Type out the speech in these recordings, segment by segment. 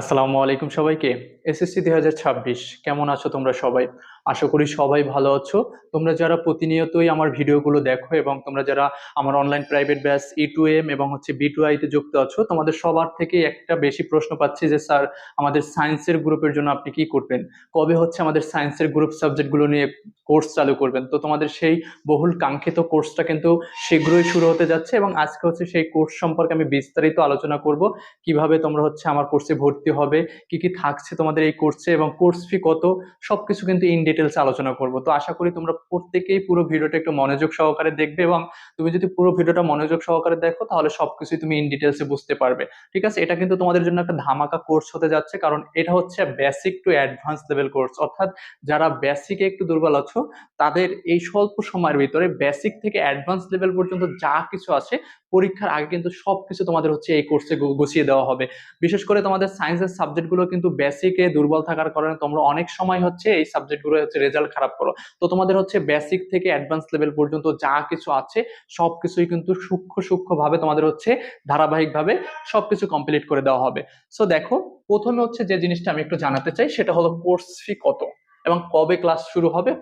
আসসালামু আলাইকুম সবাইকে। এসএসসি দুই হাজার ছাব্বিশ কেমন আছো তোমরা সবাই? আশা করি সবাই ভালো আছো। তোমরা যারা প্রতিনিয়তই আমার ভিডিওগুলো দেখো এবং তোমরা যারা আমার online private batch E to M এবং হচ্ছে বি টু আইতে যুক্ত আছো, তোমাদের সবার থেকে একটা বেশি প্রশ্ন পাচ্ছি যে, স্যার, আমাদের সায়েন্সের গ্রুপের জন্য আপনি কি করবেন? কবে হচ্ছে আমাদের সায়েন্সের গ্রুপ সাবজেক্টগুলো নিয়ে কোর্স চালু করবেন? তো তোমাদের সেই বহুল কাঙ্ক্ষিত কোর্সটা কিন্তু শীঘ্রই শুরু হতে যাচ্ছে এবং আজকে হচ্ছে সেই কোর্স সম্পর্কে আমি বিস্তারিত আলোচনা করব। কীভাবে তোমরা হচ্ছে আমার কোর্সে ভর্তি হবে? কি কি থাকছে তোমাদের এই কোর্সে এবং কোর্স ফি কত? সবকিছু কিন্তু ইন ডিটেলস আলোচনা করব। তো আশা করি তোমরা প্রত্যেকেই পুরো ভিডিওটা একটু মনোযোগ সহকারে দেখবে এবং তুমি যদি পুরো ভিডিওটা মনোযোগ সহকারে দেখো, তাহলে সবকিছুই তুমি ইন ডিটেলসে বুঝতে পারবে। ঠিক আছে? এটা কিন্তু তোমাদের জন্য একটা ধামাকা কোর্স হতে যাচ্ছে, কারণ এটা হচ্ছে basic to advance level course অর্থাৎ যারা বেসিকে একটু দুর্বল আছো, তাদের এই স্বল্প সময়ের ভিতরে বেসিক থেকে অ্যাডভান্স লেভেল পর্যন্ত যা কিছু আছে, পরীক্ষার আগে কিন্তু সব কিছু তোমাদের হচ্ছে এই কোর্সে গুছিয়ে দেওয়া হবে। বিশেষ করে তোমাদের সায়েন্সের সাবজেক্টগুলো কিন্তু বেসিকে দুর্বল থাকার কারণে তোমরা অনেক সময় হচ্ছে এই সাবজেক্টগুলো হচ্ছে রেজাল্ট খারাপ করো। তো তোমাদের হচ্ছে বেসিক থেকে অ্যাডভান্স লেভেল পর্যন্ত যা কিছু আছে, সবকিছুই কিন্তু সূক্ষ্ম সূক্ষ্ম ভাবে তোমাদের হচ্ছে ধারাবাহিকভাবে সবকিছু কমপ্লিট করে দেওয়া হবে। সো দেখো, প্রথমে হচ্ছে যে জিনিসটা আমি একটু জানাতে চাই, সেটা হলো কোর্স ফি কত এবং কবে ক্লাস শুরু হবে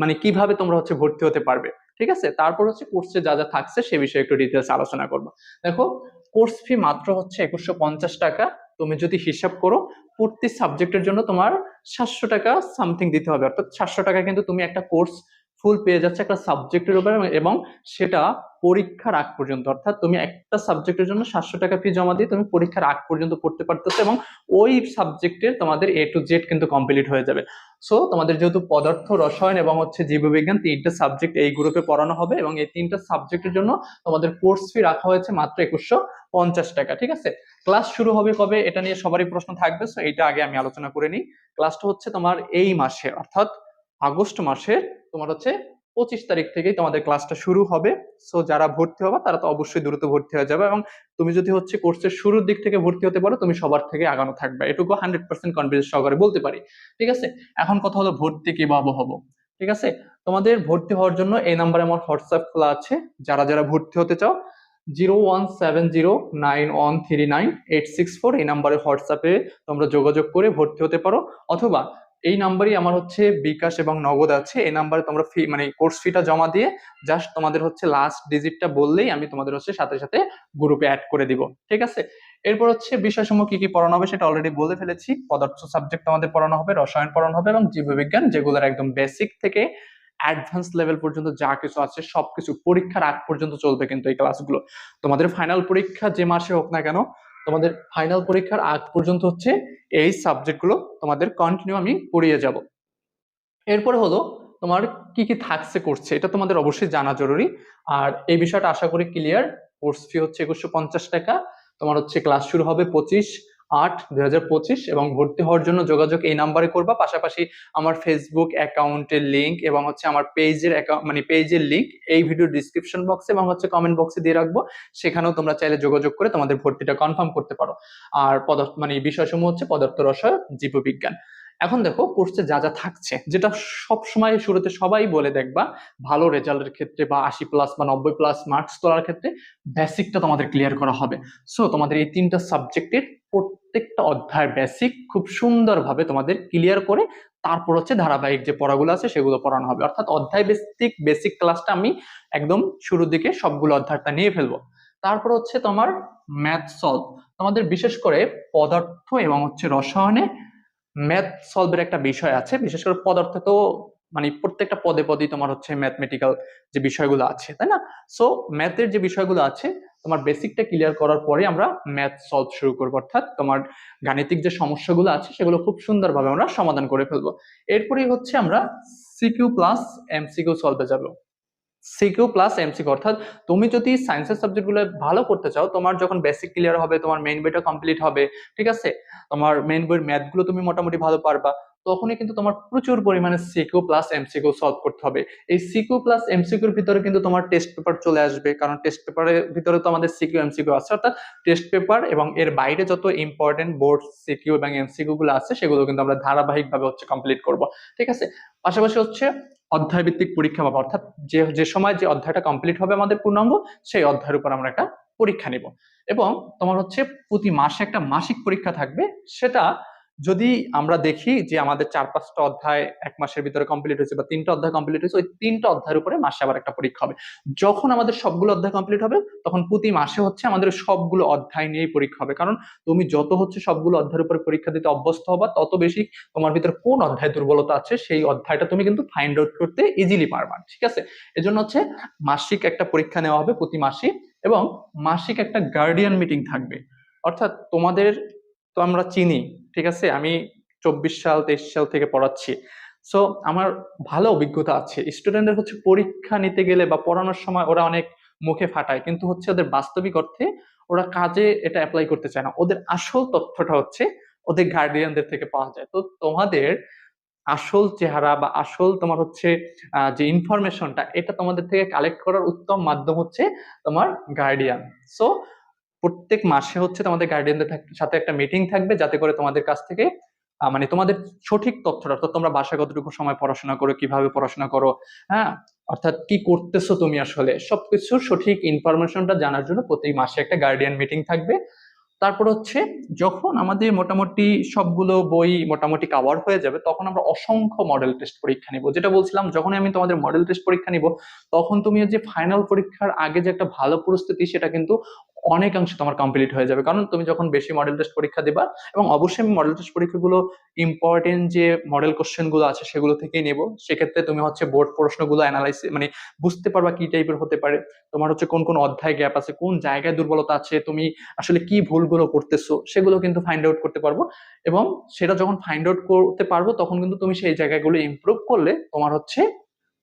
মানে কীভাবে তোমরা হচ্ছে ভর্তি হতে পারবে, ঠিক আছে? তারপর হচ্ছে কোর্সে যা যা থাকছে সে বিষয়ে একটু ডিটেলস আলোচনা করব। দেখো কোর্স ফি মাত্র হচ্ছে একুশশো টাকা তুমি যদি হিসাব করো, প্রতি সাবজেক্টের জন্য তোমার সাতশো টাকা সামথিং দিতে হবে। অর্থাৎ সাতশো টাকা কিন্তু তুমি একটা কোর্স ফুল পেয়ে যাচ্ছে একটা সাবজেক্টের উপরে এবং সেটা পরীক্ষার আগ পর্যন্ত, অর্থাৎ তুমি একটা সাবজেক্টের জন্য সাতশো টাকা ফি জমা দিয়ে তুমি পরীক্ষার আগ পর্যন্ত পড়তে পারতেছো এবং ওই সাবজেক্টের তোমাদের এ টু জেড কিন্তু কমপ্লিট হয়ে যাবে। সো তোমাদের যেহেতু পদার্থ, রসায়ন এবং হচ্ছে জীববিজ্ঞান তিনটা সাবজেক্ট এই গ্রুপে পড়ানো হবে এবং এই তিনটা সাবজেক্টের জন্য তোমাদের কোর্স ফি রাখা হয়েছে মাত্র একুশশো পঞ্চাশ টাকা, ঠিক আছে? ক্লাস শুরু হবে কবে? এটা নিয়ে সবারই প্রশ্ন থাকবে সো এইটা আগে আমি আলোচনা করে নিই। ক্লাসটা হচ্ছে তোমার এই মাসে, অর্থাৎ আগস্ট মাসের তোমার হচ্ছে পঁচিশ তারিখ থেকেই তোমাদের ক্লাসটা শুরু হবে। সো যারা ভর্তি হবে, তারা তো অবশ্যই দ্রুত ভর্তি হয়ে যাবে এবং তুমি যদি হচ্ছে কোর্সের শুরুর দিক থেকে ভর্তি হতে পারো, তুমি সবার থেকে আগানো থাকবে। এটুকু হান্ড্রেড পার্সেন্ট কনফিডেন্স সহকারে বলতে পারি। ঠিক আছে? এখন কথা হলো ভর্তি কীভাবে হব। ঠিক আছে? তোমাদের ভর্তি হওয়ার জন্য এই নাম্বারে আমার হোয়াটসঅ্যাপ খোলা আছে। যারা যারা ভর্তি হতে চাও zero one seven zero nine one three nine eight six four এই নাম্বারে হোয়াটসঅ্যাপে তোমরা যোগাযোগ করে ভর্তি হতে পারো। অথবা এই নাম্বারই আমার হচ্ছে বিকাশ এবং নগদ আছে। এই নাম্বারে তোমরা ফি মানে কোর্স ফিটা জমা দিয়ে জাস্ট তোমাদের হচ্ছে লাস্ট ডিজিটটা বললেই আমি তোমাদের হচ্ছে সাথে সাথে গ্রুপে অ্যাড করে দিব। ঠিক আছে? এরপর হচ্ছে বিষয়সমূহ কি কি পড়ানো হবে সেটা অলরেডি বলে ফেলেছি। পদার্থ সাবজেক্ট আমাদের পড়ানো হবে, রসায়ন পড়ানো হবে এবং জীববিজ্ঞান, যেগুলোর একদম বেসিক থেকে অ্যাডভান্স লেভেল পর্যন্ত যা কিছু আছে সবকিছু পরীক্ষার আগ পর্যন্ত চলবে কিন্তু এই ক্লাসগুলো তোমাদের ফাইনাল পরীক্ষা যে মাসে হোক না কেন তোমাদের ফাইনাল পরীক্ষার আগ পর্যন্ত হচ্ছে এই সাবজেক্টগুলো তোমাদের কন্টিনিউ আমি পড়িয়ে যাব। এরপরে হলো তোমার কি কি থাকছে করছে, এটা তোমাদের অবশ্যই জানা জরুরি। আর এই বিষয়টা আশা করি ক্লিয়ার কোর্স ফি হচ্ছে একুশশো পঞ্চাশ টাকা, তোমার হচ্ছে ক্লাস শুরু হবে পঁচিশ আট, দুই এবং ভর্তি হওয়ার জন্য যোগাযোগ এই নাম্বারে করবা। পাশাপাশি আমার ফেসবুক অ্যাকাউন্টের লিঙ্ক এবং হচ্ছে আমার পেজের মানে পেজের লিঙ্ক এই ভিডিও ডিসক্রিপশন বক্সে এবং হচ্ছে কমেন্ট বক্সে দিয়ে রাখব। সেখানেও তোমরা চাইলে যোগাযোগ করে তোমাদের ভর্তিটা কনফার্ম করতে পারো। আর পদার্থ মানে বিষয়সমূহ হচ্ছে পদার্থ রসায়ন, জীববিজ্ঞান। এখন দেখো কোর্সে যা যা থাকছে, যেটা সব সময় শুরুতে সবাই বলে দেখবা, ভালো রেজাল্টের ক্ষেত্রে বা আশি প্লাস বা নব্বই প্লাস মার্কস তোলার ক্ষেত্রে বেসিকটা তোমাদের ক্লিয়ার করা হবে। সো তোমাদের এই তিনটা সাবজেক্টের প্রত্যেকটা অধ্যায় বেসিক খুব সুন্দরভাবে তোমাদের ক্লিয়ার করে তারপর হচ্ছে ধারাবাহিক যে পড়াগুলো আছে সেগুলো পড়ানো হবে। অর্থাৎ অধ্যায় বেসিক বেসিক ক্লাসটা আমি একদম শুরুর দিকে সবগুলো অধ্যায়টা নিয়ে ফেলব। তারপর হচ্ছে তোমার ম্যাথ সলভ তোমাদের বিশেষ করে পদার্থ এবং হচ্ছে রসায়নে ম্যাথ সলভের একটা বিষয় আছে। বিশেষ করে পদার্থ তো মানে প্রত্যেকটা পদে পদেই তোমার হচ্ছে ম্যাথমেটিক্যাল যে বিষয়গুলো আছে, তাই না? সো ম্যাথের যে বিষয়গুলো আছে তোমার বেসিকটা ক্লিয়ার করার পরে আমরা ম্যাথ সলভ শুরু করব। অর্থাৎ তোমার গাণিতিক যে সমস্যাগুলো আছে, সেগুলো খুব সুন্দরভাবে আমরা সমাধান করে ফেলব। এরপরেই হচ্ছে আমরা সিকিউ প্লাস এমসিকিউ সলভে যাব। সিকিউ প্লাস এমসিকিউ অর্থাৎ তুমি যদি সায়েন্সের সাবজেক্টগুলো ভালো করতে চাও, তোমার যখন বেসিক ক্লিয়ার হবে, তোমার মেইন বইটা কমপ্লিট হবে, ঠিক আছে? তোমার মেইন বইয়ের ম্যাথগুলো তুমি মোটামুটি ভালো পারবা। তখনই কিন্তু তোমার প্রচুর পরিমাণে সিকিউ প্লাস এমসিকিউ সলভ করতে হবে। এই সিকিউ প্লাস এমসিকিউর ভিতরে কিন্তু তোমার টেস্ট পেপার চলে আসবে, কারণ টেস্ট পেপারের ভিতরে তো আমাদের সিকিউ এমসিকিউ আছে। অর্থাৎ টেস্ট পেপার এবং এর বাইরে যত ইম্পর্টেন্ট বোর্ড সিকিউ এবং এমসিকিউ গুলো আছে, সেগুলো কিন্তু আমরা ধারাবাহিকভাবে হচ্ছে কমপ্লিট করব। ঠিক আছে? পাশাপাশি হচ্ছে অধ্যায় ভিত্তিক পরীক্ষা পাবো অর্থাৎ যে যে সময় যে অধ্যায়টা কমপ্লিট হবে আমাদের পূর্ণাঙ্গ, সেই অধ্যায়ের উপর আমরা একটা পরীক্ষা নিব। এবং তোমার হচ্ছে প্রতি মাসে একটা মাসিক পরীক্ষা থাকবে, সেটা যদি আমরা দেখি যে আমাদের চার, পাঁচটা অধ্যায় এক মাসের ভিতরে কমপ্লিট হয়েছে বা তিনটা অধ্যায় কমপ্লিট হয়েছে, ওই তিনটা অধ্যায়ের উপরে মাসে আবার একটা পরীক্ষা হবে। যখন আমাদের সবগুলো অধ্যায় কমপ্লিট হবে, তখন প্রতি মাসে হচ্ছে আমাদের সবগুলো অধ্যায় নিয়েই পরীক্ষা হবে। কারণ তুমি যত হচ্ছে সবগুলো অধ্যায়ের উপরে পরীক্ষা দিতে অভ্যস্ত হবা, তত বেশি তোমার ভিতরে কোন অধ্যায় দুর্বলতা আছে, সেই অধ্যায়টা তুমি কিন্তু ফাইন্ড আউট করতে ইজিলি পারবা, ঠিক আছে? এজন্য হচ্ছে মাসিক একটা পরীক্ষা নেওয়া হবে প্রতি মাসে এবং মাসিক একটা গার্ডিয়ান মিটিং থাকবে। অর্থাৎ তোমাদের তো আমরা চিনি ঠিক আছে? আমি চব্বিশ সাল, তেইশ সাল থেকে পড়াচ্ছি। সো আমার ভালো অভিজ্ঞতা আছে। স্টুডেন্টদের হচ্ছে পরীক্ষা নিতে গেলে বা পড়ানোর সময় ওরা অনেক মুখে ফাটায়। কিন্তু হচ্ছে ওদের বাস্তবিক অর্থে ওরা কাজে এটা অ্যাপ্লাই করতে চায় না। ওদের আসল তথ্যটা হচ্ছে ওদের গার্ডিয়ানদের থেকে পাওয়া যায়। তো তোমাদের আসল চেহারা বা আসল তোমার হচ্ছে যে ইনফরমেশনটা এটা তোমাদের থেকে কালেক্ট করার উত্তম মাধ্যম হচ্ছে তোমার গার্ডিয়ান সো প্রত্যেক মাসে হচ্ছে তোমাদের গার্ডিয়ানদের সাথে একটা মিটিং থাকবে যাতে করে তোমাদের কাছ থেকে মানে তোমাদের সঠিক তথ্যটা, অর্থাৎ তোমরা বাসায় কতটুকু সময় পড়াশোনা করো, কীভাবে পড়াশোনা করো হ্যাঁ? অর্থাৎ কি করতেছো তুমি আসলে? সবকিছুর সঠিক ইনফরমেশনটা জানার জন্য প্রতি মাসে একটা গার্ডিয়ান মিটিং থাকবে। তারপর হচ্ছে যখন আমাদের মোটামুটি সবগুলো বই মোটামুটি কাভার হয়ে যাবে, তখন আমরা অসংখ্য মডেল টেস্ট পরীক্ষা নিব। যেটা বলছিলাম যখন আমি তোমাদের মডেল টেস্ট পরীক্ষা নিব, তখন তুমি যে ফাইনাল পরীক্ষার আগে যে একটা ভালো প্রস্তুতি, সেটা কিন্তু অনেকাংশে তোমার কমপ্লিট হয়ে যাবে। কারণ তুমি যখন বেশি মডেল টেস্ট পরীক্ষা দিবা এবং অবশ্যই আমি মডেল টেস্ট পরীক্ষাগুলো ইম্পর্টেন্ট যে মডেল কোশ্চেনগুলো আছে সেগুলো থেকেই নেব। সেক্ষেত্রে তুমি হচ্ছে বোর্ড প্রশ্নগুলো অ্যানালাইসিস মানে বুঝতে পারবা কি টাইপের হতে পারে। তোমার হচ্ছে কোন কোন অধ্যায় গ্যাপ আছে, কোন জায়গায় দুর্বলতা আছে, তুমি আসলে কি ভুলগুলো করতেছো, সেগুলো কিন্তু ফাইন্ড আউট করতে পারব। এবং সেটা যখন ফাইন্ড আউট করতে পারব, তখন কিন্তু তুমি সেই জায়গাগুলো ইমপ্রুভ করলে তোমার হচ্ছে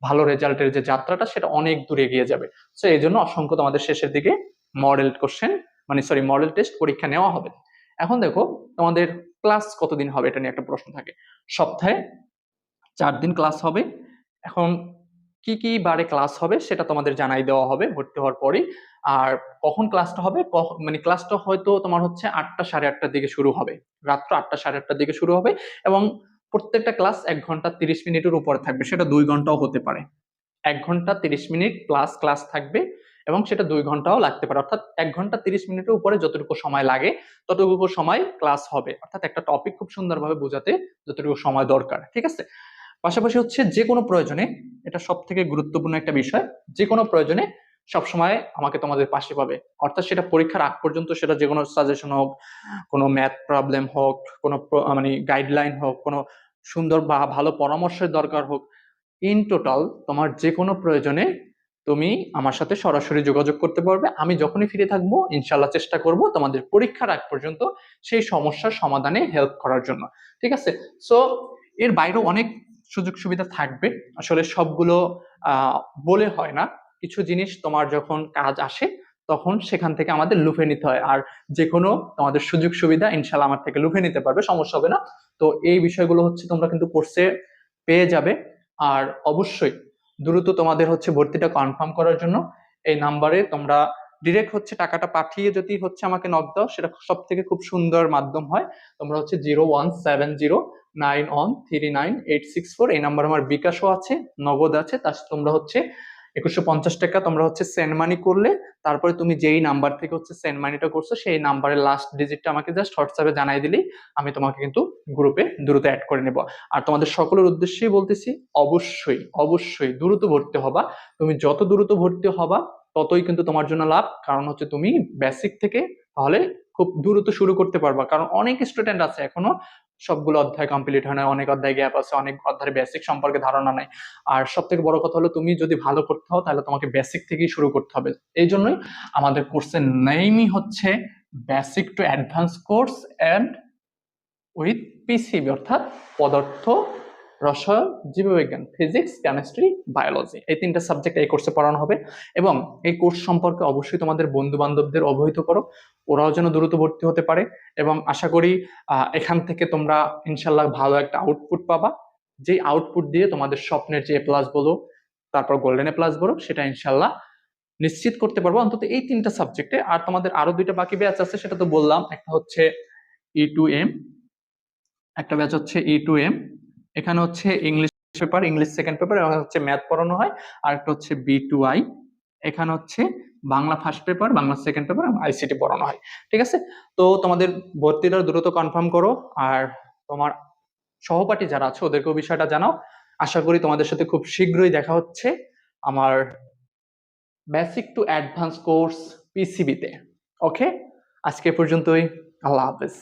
ভালো রেজাল্টের যে যাত্রাটা, সেটা অনেক দূরে এগিয়ে যাবে। তো এই জন্য অসংখ্য তোমাদের শেষের দিকে মডেল কোশ্চেন মানে সরি মডেল টেস্ট পরীক্ষা নেওয়া হবে। এখন দেখো, তোমাদের ক্লাস কতদিন হবে এটা নিয়ে একটা প্রশ্ন থাকে। সপ্তাহে চার দিন ক্লাস হবে। এখন কি কি বারে ক্লাস হবে সেটা তোমাদের জানাই দেওয়া হবে, ভর্তি হওয়ার পরেই। আর কখন ক্লাসটা হবে? মানে ক্লাসটা হয়তো তোমার হচ্ছে আটটা সাড়ে আটটার দিকে শুরু হবে। রাত্র আটটা সাড়ে আটটার দিকে শুরু হবে এবং প্রত্যেকটা ক্লাস এক ঘণ্টা তিরিশ মিনিটের উপরে থাকবে। সেটা দুই ঘন্টাও হতে পারে। এক ঘণ্টা তিরিশ মিনিট প্লাস ক্লাস থাকবে। এবং সেটা দুই ঘন্টাও লাগতে পারে। অর্থাৎ এক ঘণ্টা তিরিশ মিনিটের উপরে যতটুকু সময় লাগে, ততটুকু সময় ক্লাস হবে। অর্থাৎ একটা টপিক খুব সুন্দরভাবে বোঝাতে যতটুকু সময় দরকার, ঠিক আছে? পাশাপাশি হচ্ছে যে কোনো প্রয়োজনে, এটা সব থেকে গুরুত্বপূর্ণ একটা বিষয়, যে কোনো প্রয়োজনে সবসময় আমাকে তোমাদের পাশে পাবে। অর্থাৎ সেটা পরীক্ষার আগ পর্যন্ত সেটা যে কোনো সাজেশন হোক, কোনো ম্যাথ প্রবলেম হোক, কোনো মানে গাইডলাইন হোক, কোনো সুন্দর বা ভালো পরামর্শের দরকার হোক ইন টোটাল তোমার যে কোনো প্রয়োজনে তুমি আমার সাথে সরাসরি যোগাযোগ করতে পারবে। আমি যখনই ফিরে থাকব ইনশাল্লাহ চেষ্টা করব তোমাদের পরীক্ষার আগ পর্যন্ত সেই সমস্যার সমাধানে হেল্প করার জন্য। ঠিক আছে? সো এর বাইরেও অনেক সুযোগ সুবিধা থাকবে। আসলে সবগুলো বলে হয় না। কিছু জিনিস তোমার যখন কাজ আসে, তখন সেখান থেকে আমাদের লুফে নিতে হয়। আর যে কোনো তোমাদের সুযোগ সুবিধা ইনশাল্লাহ আমার থেকে লুফে নিতে পারবে, সমস্যা হবে না। তো এই বিষয়গুলো হচ্ছে তোমরা কিন্তু কোর্সে পেয়ে যাবে। আর অবশ্যই দ্রুত তোমাদের হচ্ছে ভর্তিটা কনফার্ম করার জন্য এই নাম্বারে তোমরা ডিরেক্ট হচ্ছে টাকাটা পাঠিয়ে যদি হচ্ছে আমাকে নক দাও, সেটা সব থেকে খুব সুন্দর মাধ্যম হয়। তোমরা হচ্ছে zero one seven zero nine one three nine eight six four এই নাম্বার আমার বিকাশও আছে, নগদ আছে তার তোমরা হচ্ছে একুশশো পঞ্চাশ টাকা তোমরা হচ্ছে সেন্ড মানি করলে, তারপরে তুমি যেই নাম্বার থেকে হচ্ছে সেন্ড মানিটা করছ, সেই নাম্বারের লাস্ট ডিজিটটা আমাকে জাস্ট হোয়াটসঅ্যাপে জানাই দিলেই আমি তোমাকে কিন্তু গ্রুপে দ্রুত অ্যাড করে নেব। আর তোমাদের সকলের উদ্দেশ্যেই বলতেছি, অবশ্যই অবশ্যই দ্রুত ভর্তি হবা। তুমি যত দ্রুত ভর্তি হবা, ততই কিন্তু তোমার জন্য লাভ। কারণ হচ্ছে তুমি বেসিক থেকে তাহলে খুব দ্রুত শুরু করতে পারবা। কারণ অনেক স্টুডেন্ট আছে এখনও সবগুলো অধ্যায় কমপ্লিট হয় না, অনেক অধ্যায় গ্যাপ আছে, অনেক অধ্যায়ের বেসিক সম্পর্কে ধারণা নাই। আর সব থেকে বড় কথা হলো, তুমি যদি ভালো করতে হও, তাহলে তোমাকে বেসিক থেকেই শুরু করতে হবে। এই জন্যই আমাদের কোর্সের নেইমই হচ্ছে basic to advance course and with PCB অর্থাৎ পদার্থ রসায়ন, জীববিজ্ঞান ফিজিক্স কেমিস্ট্রি বায়োলজি এই তিনটা সাবজেক্ট এই কোর্সে পড়ানো হবে এবং এই কোর্স সম্পর্কে অবশ্যই তোমাদের বন্ধু বান্ধবদের অবহিত করো। ওরাও যেন দ্রুত ভর্তি হতে পারে এবং আশা করি এখান থেকে তোমরা ইনশাল্লাহ ভালো একটা আউটপুট পাবা। যেই আউটপুট দিয়ে তোমাদের স্বপ্নের যে প্লাস বলো, তারপর গোল্ডেন এ প্লাস বলো, সেটা ইনশাল্লাহ নিশ্চিত করতে পারব। অন্তত এই তিনটা সাবজেক্টে আর তোমাদের আরও দুইটা বাকি ব্যাচ আছে, সেটা তো বললাম। একটা হচ্ছে ই টু এম একটা ব্যাচ হচ্ছে ই টু এম এখানে হচ্ছে English paper English second paper হচ্ছে ম্যাথ পড়ানো হয়। আর একটা হচ্ছে বি টু আই এখানে হচ্ছে Bangla first paper Bangla second paper ICT পড়ানো হয়। ঠিক আছে? তো তোমাদের ভর্তিটা দ্রুত কনফার্ম করো, আর তোমার সহপাঠী যারা আছে, ওদেরকেও বিষয়টা জানাও। আশা করি তোমাদের সাথে খুব শীঘ্রই দেখা হচ্ছে আমার বেসিক টু অ্যাডভান্স কোর্স পিসিবিতে ওকে আজকে পর্যন্তই, আল্লাহ হাফেজ।